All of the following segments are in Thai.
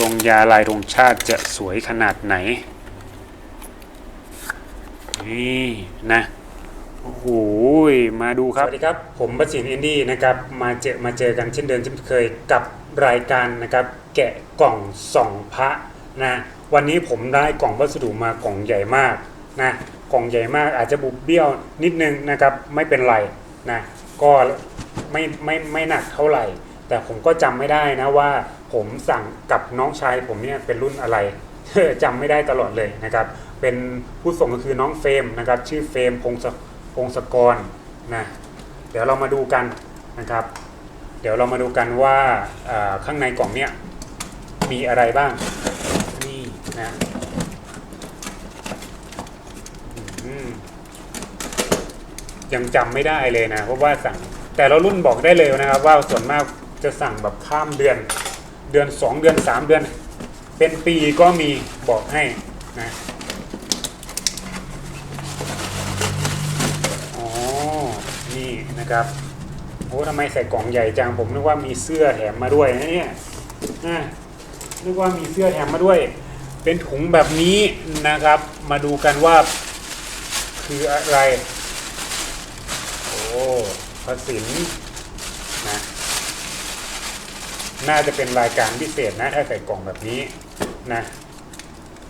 ลงยาลายธงชาติจะสวยขนาดไหน นี่นะโอ้โหมาดูครับ สวัสดีครับ ผมประสิทธิ์อินดี้นะครับ มาเจอมาเจอกันเช่นเดิมเช่นเคยกับรายการนะครับ แกะกล่องส่องพระนะวันนี้ผมได้กล่องวัสดุมากล่องใหญ่มากนะกล่องใหญ่มากอาจจะบุบเบี้ยวนิดนึงนะครับ ไม่เป็นไรนะก็ไม่ไม่ไม่หนักเท่าไหร่ แต่ผมก็จำไม่ได้นะว่า ผมสั่งกับน้องชายผมเนี่ยเป็นรุ่นอะไรจำไม่ได้ตลอดเลยนะครับ เป็นผู้ส่งก็คือน้องเฟรมนะครับ ชื่อเฟรมพงศพงศกรนะเดี๋ยวเรามาดูกันนะครับ เดี๋ยวเรามาดูกันว่าข้างในกล่องเนี่ยมีอะไรบ้างนี่นะยังจำไม่ได้เลยนะเพราะว่าสั่งแต่ละรุ่นบอกได้เลยนะครับ ว่าส่วนมากจะสั่งแบบข้ามเดือน ดือนสองเดือนสามเดือน เป็นปีก็มีบอกให้นะอ๋อนี่นะครับโอ้ทำไมใส่กล่องใหญ่จังผมนึกว่ามีเสื้อแถมมาด้วยนะเนี่ยอะนึกว่ามีเสื้อแถมมาด้วย เป็นถุงแบบนี้นะครับ มาดูกันว่าคืออะไร โอ้พระสิน น่าจะเป็นรายการพิเศษนะถ้าใส่กล่องแบบนี้นะ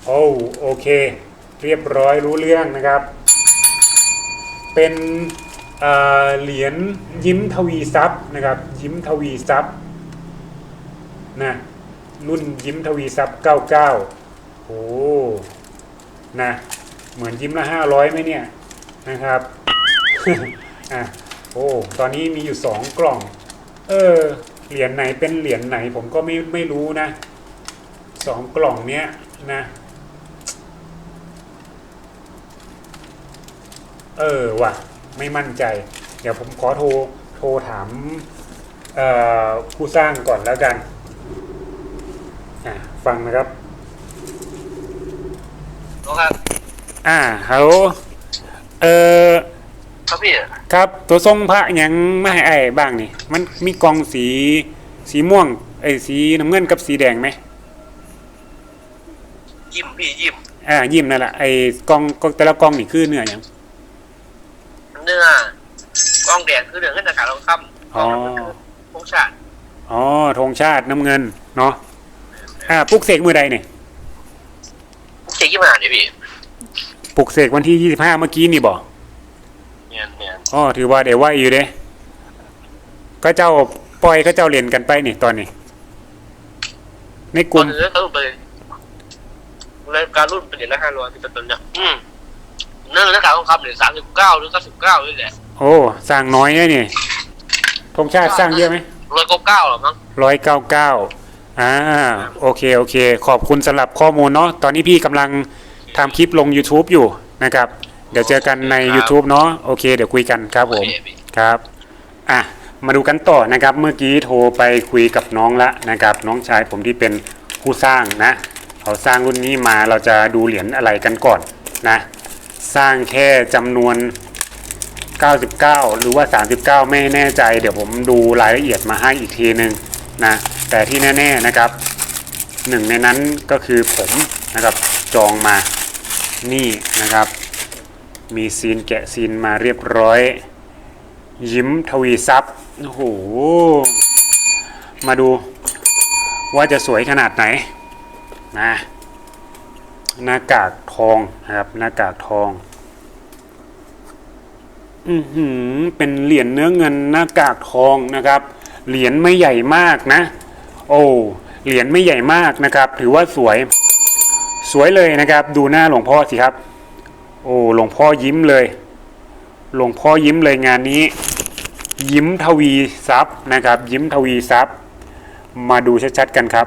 โอ้โอเค เรียบร้อยรู้เรื่องนะครับ เป็นเหรียญยิ้มทวีทรัพย์นะครับ ยิ้มทวีทรัพย์นะรุ่นยิ้มทวีทรัพย์99โอ้นะเหมือนยิ้มละ500ไหมเนี่ยนะครับอะโอ้ตอนนี้มีอยู่สองกล่อง เออ เหรียญไหนเป็นเหรียญไหน ผมก็ไม่ไม่รู้นะสองกล่องเนี้ยนะเออว่ะ ไม่มั่นใจ เดี๋ยวผมขอโทรโทรถามเอ่อผู้สร้างก่อนแล้วกันอะฟังนะครับครับ อ่าฮัลโหลเออ ครับพี่ครับตัวทรงพระหยังไม่ให้ไอ้บ้างนี่ มันมีกองสีสีม่วงไอ้ยสีน้ำเงินกับสีแดงไหมยิ้มพี่ยิ้มอ่ายิ้มนั่นแหละไอ้กองกองแต่ละกองนี่คือเนื้ออย่างเนื้อกล้องแดงคือเนื้อเงินตะขาทองคำกล้องน้ำเงินคือพงชาติอ๋อธงชาติน้ำเงินเนาะอ่าปลุกเสกมือใดเนี่ยเจ๊ยี่มาเนี่ยพี่ปลุกเสกวันที่ยี่สิบห้าเมื่อกี้นี่บอกเนียนเนียน อ๋อถือว่าเดี๋ยวไหวอยู่เด้ก็เจ้าปล่อยก็เจ้าเรียนกันไปนี่ตอนนี้ในกก่อลุ่นมอื่นก็ต้องไปรายการรุ่นเป็นเหรียญละห้าร้อยพี่ต้นเนี่ยอืมเนื้อเงินตะขาทองคำเหรียญสามสิบเก้าหรือเก้าสิบเก้านี่แหละโอ้สร้างน้อยนะนี่ธงชาติสร้างเยอะไหมร้อยเก้าเก้าหรอมั้งร้อยเก้าเก้าอ่าโอเคโอเค ขอบคุณสำหรับข้อมูลเนาะตอนนี้พี่กำลังทำคลิปลง YouTube อยู่นะครับ เดี๋ยวเจอกันใน YouTube เนาะโอเค เดี๋ยวคุยกันครับผมโอเคพี่ครับอะมาดูกันต่อนะครับ เมื่อกี้โทรไปคุยกับน้องละนะครับ น้องชายผมที่เป็นผู้สร้างนะเขาสร้างรุ่นนี้มาเราจะดูเหรียญอะไรกันก่อนนะ สร้างแค่จำนวน 99 หรือว่า 39 ไม่แน่ใจ เดี๋ยวผมดูรายละเอียดมาให้อีกทีนึงนะแต่ที่แน่ๆนะครับหนึ่งในนั้นก็คือผมนะครับจองมานี่นะครับ มีซีนแกะซีนมาเรียบร้อย ยิ้มทวีซับโอ้โห มาดูว่าจะสวยขนาดไหนนะหน้ากากทองนะครับหน้ากากทอง อือหือเป็นเหรียญเนื้อเงินหน้ากากทองนะครับ เหรียญไม่ใหญ่มากนะ โอ้เหรียญไม่ใหญ่มากนะครับ ถือว่าสวย สวยเลยนะครับ ดูหน้าหลวงพ่อสิครับ โอ้หลวงพ่อยิ้มเลย หลวงพ่อยิ้มเลยงานนี้ ยิ้มทวีทรัพย์นะครับ ยิ้มทวีทรัพย์ มาดูชัดๆกันครับ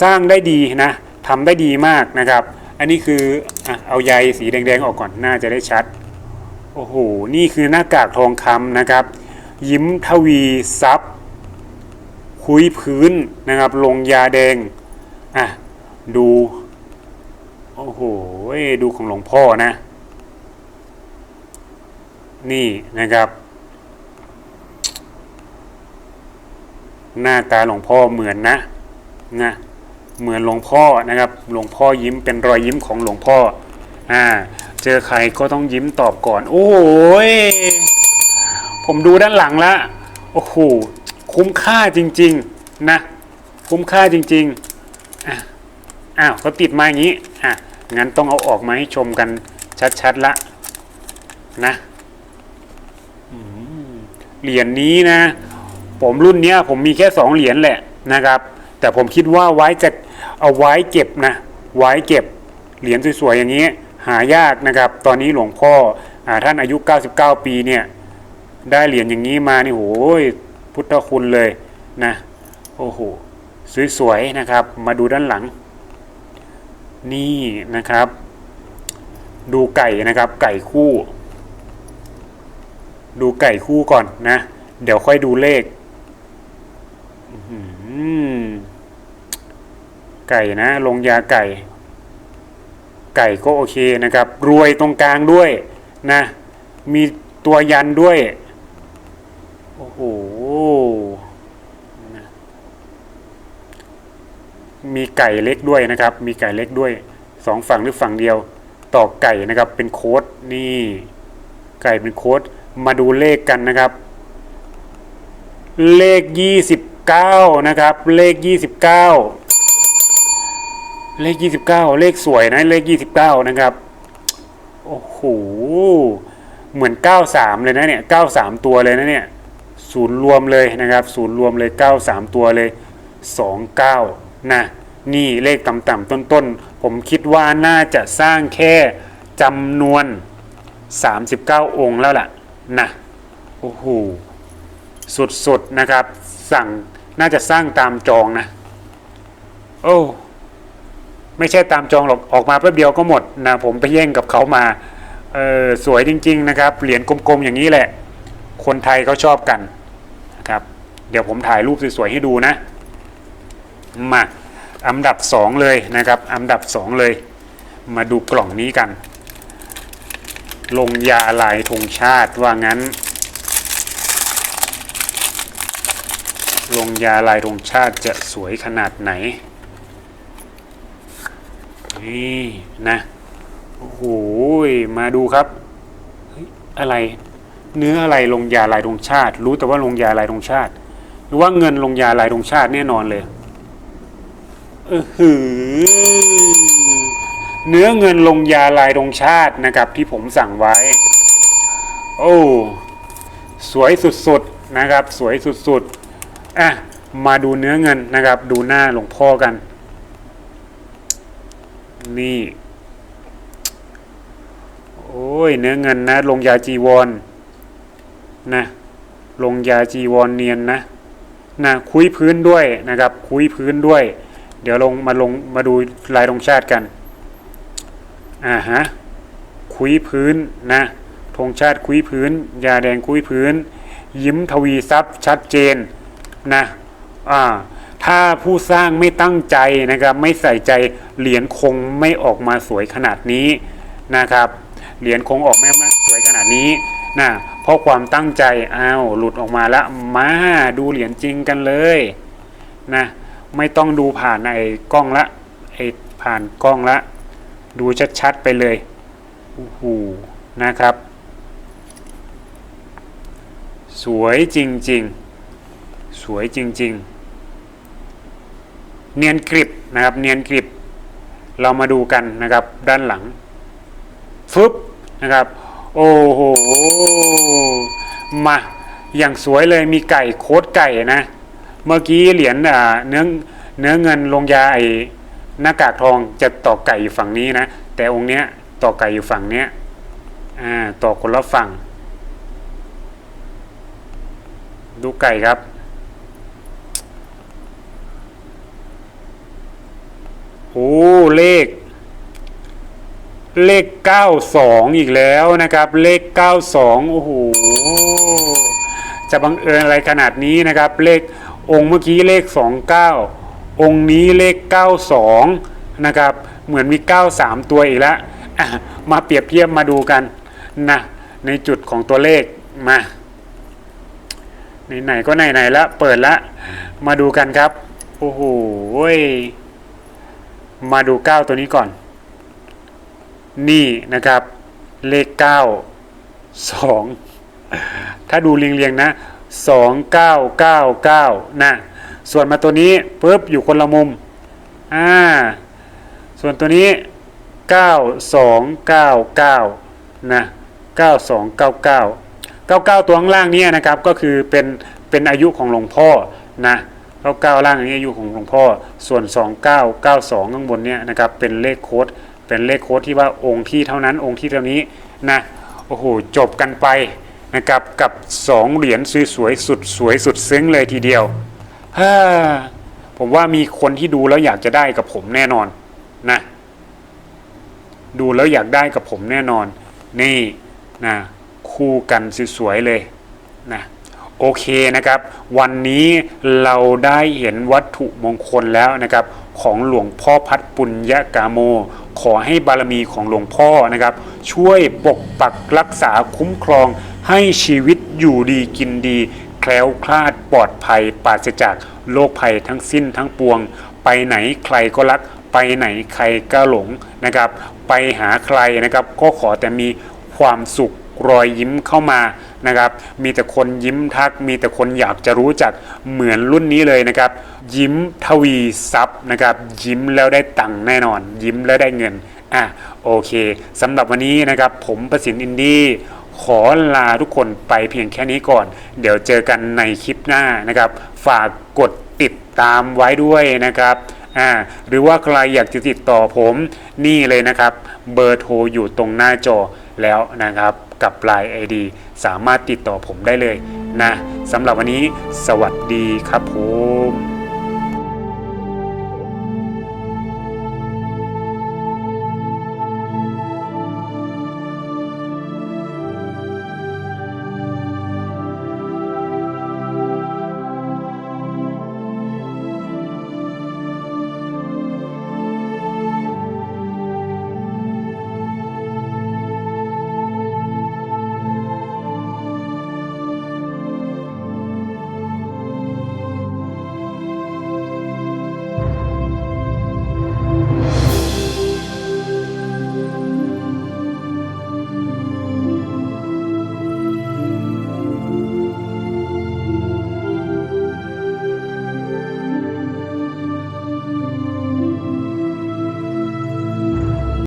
สร้างได้ดีนะทำได้ดีมากนะครับ อันนี้คืออเอาใยสีแดงๆออกก่อนน่าจะได้ชัด โอ้โห นี่คือหน้ากากทองคำนะครับ ยิ้มทวีทรัพย์ คุยพื้นนะครับ ลงยาแดง อะ ดู โอ้โหดูของหลวงพ่อนะ นี่นะครับ หน้าตาหลวงพ่อเหมือนนะนะเหมือนหลวงพ่อนะครับ หลวงพ่อยิ้มเป็นรอยยิ้มของหลวงพ่อ อ่า เจอใครก็ต้องยิ้มตอบก่อน โอ้ยผมดูด้านหลังละโอ้โหคุ้มค่าจริง ๆ นะ คุ้มค่าจริง ๆ อะอ้าวเขาติดมาอย่างนี้ อะ งั้นต้องเอาออกมาให้ชมกันชัดๆละนะอืมเหรียญนี้นะ ผมรุ่นเนี้ย ผมมีแค่สองเหรียญแหละนะครับ แต่ผมคิดว่าไว้จะเอาไว้เก็บนะ ไว้เก็บเหรียญสวยๆอย่างนี้ หายากนะครับ ตอนนี้หลวงพ่ออาท่านอายุ 99 ปีเนี่ย ได้เหรียญอย่างนี้มานี่โอ้ยพุทธคุณเลยนะ โอ้โหสวยๆนะครับ มาดูด้านหลัง นี่นะครับ ดูไก่นะครับ ไก่คู่ ดูไก่คู่ก่อนนะ เดี๋ยวค่อยดูเลขไก่นะ ลงยาไก่ ไก่ก็โอเคนะครับ รวยตรงกลางด้วยนะ มีตัวยันด้วย โอ้โหนะมี ไก่เล็กด้วยนะครับ มีไก่เล็กด้วยสองฝั่งหรือฝั่งเดียวต่อไก่นะครับ เป็นโค้ดนี่ ไก่เป็นโค้ดมาดูเลขกันนะครับ เลขยี่สิบเก้านะครับ เลขยี่สิบเก้าเลขยี่สิบเก้าเลขสวยนะเลขยี่สิบเก้านะครับโอ้โหเหมือนเก้าสามเลยนะเนี่ยเก้าสามตัวเลยนะเนี่ยศูนย์รวมเลยนะครับศูนย์รวมเลยเก้าสามตัวเลยสองเก้านะ นี่เลขต่ำๆต้นๆ ผมคิดว่าน่าจะสร้างแค่จำนวน 39 องค์แล้วล่ะนะโอ้โหสุดๆนะครับ สั่งน่าจะสร้างตามจองนะ โอ้ไม่ใช่ตามจองหรอกออกมาแป๊บเดียวก็หมดนะผมไปแย่งกับเขามาเออสวยจริง ๆ นะครับ เหรียญกลมๆอย่างนี้แหละ คนไทยเขาชอบกันนะครับ เดี๋ยวผมถ่ายรูปสวยๆให้ดูนะมา อันดับสองเลยนะครับ อันดับสองเลย มาดูกล่องนี้กัน ลงยาลายธงชาติว่างั้น ลงยาลายธงชาติจะสวยขนาดไหน นี่นะ โอ้โห มาดูครับ อะไร เนื้ออะไรลงยาลายธงชาติ รู้แต่ว่าลงยาลายธงชาติ หรือว่าเงินลงยาลายธงชาติแน่นอนเลย หือเนื้อเงินลงยาลายธงชาตินะครับที่ผมสั่งไว้ โอ้สวยสุดๆนะครับ สวยสุดๆอะมาดูเนื้อเงินนะครับ ดูหน้าหลวงพ่อกัน นี่ โอ้ยเนื้อเงินนะ ลงยาจีวรนะลงยาจีวรเนียนนะนะคุยพื้นด้วยนะครับ คุยพื้นด้วย เดี๋ยวลงมาลงมาดูลายธงชาติกัน อ่าฮะ คุยพื้นนะธงชาติคุยพื้น ยาแดงคุยพื้น ยิ้มทวีทรัพย์ชัดเจนนะ อ่า ถ้าผู้สร้างไม่ตั้งใจนะครับ ไม่ใส่ใจเหรียญคงไม่ออกมาสวยขนาดนี้นะครับ เหรียญคงออกไม่มาสวยขนาดนี้นะเพราะความตั้งใจอ้าวหลุดออกมาล้วมาดูเหรียญจริงกันเลยนะ ไม่ต้องดูผ่านไอ้กล้องละไอ้ผ่านกล้องละ ดูชัดๆไปเลยโอ้โหนะครับ สวยจริงๆ สวยจริงๆ เนียนกริบนะครับ เนียนกริบ เรามาดูกันนะครับด้านหลัง ฟึบนะครับ โอ้โห มา อย่างสวยเลยมีไก่โคตรไก่นะ เมื่อกี้เหรียญเนื้อเนื้อเงินลงยาไอหน้ากากทองจะต่อไก่อยู่ฝั่งนี้นะ แต่องค์เนี้ยต่อไก่อยู่ฝั่งเนี้ยอ่าต่อคนละฝั่ง ดูไก่ครับโอ้เลข เลข 92 อีกแล้วนะครับ เลข 92 โอ้โห จะบังเอิญอะไรขนาดนี้นะครับ เลข องค์เมื่อกี้เลข 29 องค์นี้เลข 92 นะครับ เหมือนมี 93 ตัวอีกแล้วอะมาเปรียบเทียบมาดูกันนะในจุดของตัวเลขมาไหนๆก็ไหนๆแล้วเปิดละ มาดูกันครับ โอ้โหยมาดูเก้าตัวนี้ก่อน นี่นะครับ เลขเก้าสองถ้าดูเรียงๆนะ สองเก้าเก้าเก้านะส่วนมาตัวนี้ปุ๊บอยู่คนละมุมอ่าส่วนตัวนี้เก้าสองเก้าเก้านะเก้าสองเก้าเก้าเก้าเก้าตัวข้างล่างนี้นะครับก็คือเป็นเป็นอายุของหลวงพ่อนะเก้าเก้าล่างนี้อายุของหลวงพ่อ ส่วนสองเก้าเก้าสองข้างบนเนี่ยนะครับเป็นเลขโค้ดเป็นเลขโค้ดที่ว่าองค์ที่เท่านั้นองค์ที่เท่านี้นะโอ้โหจบกันไป นะครับกับสองเหรียญสวยๆสุดสวยสุดซึ้งเลยทีเดียวฮ่าผมว่ามีคนที่ดูแล้วอยากจะได้กับผมแน่นอนนะดูแล้วอยากได้กับผมแน่นอน นี่นะคู่กันสวยๆเลยนะโอเคนะครับ วันนี้เราได้เห็นวัตถุมงคลแล้วนะครับ ของหลวงพ่อพัดปุญญากาโม ขอให้บารมีของหลวงพ่อนะครับ ช่วยปกปักรักษาคุ้มครอง ให้ชีวิตอยู่ดีกินดี แคล้วคลาดปลอดภัยปราศจากโรคภัยทั้งสิ้นทั้งปวง ไปไหนใครก็รัก ไปไหนใครก็หลงนะครับ ไปหาใครนะครับ ก็ขอแต่มีความสุขรอยยิ้มเข้ามานะครับ มีแต่คนยิ้มทัก มีแต่คนอยากจะรู้จักเหมือนรุ่นนี้เลยนะครับ ยิ้มทวีทรัพย์นะครับ ยิ้มแล้วได้ตังค์แน่นอน ยิ้มแล้วได้เงินอะโอเคสำหรับวันนี้นะครับ ผมประสิทธิ์อินดี้ ขอลาทุกคนไปเพียงแค่นี้ก่อน เดี๋ยวเจอกันในคลิปหน้านะครับ ฝากกดติดตามไว้ด้วยนะครับอ่าหรือว่าใครอยากจะติดต่อผมนี่เลยนะครับ เบอร์โทรอยู่ตรงหน้าจอแล้วนะครับ กับ Line ID สามารถติดต่อผมได้เลยนะสำหรับวันนี้สวัสดีครับผม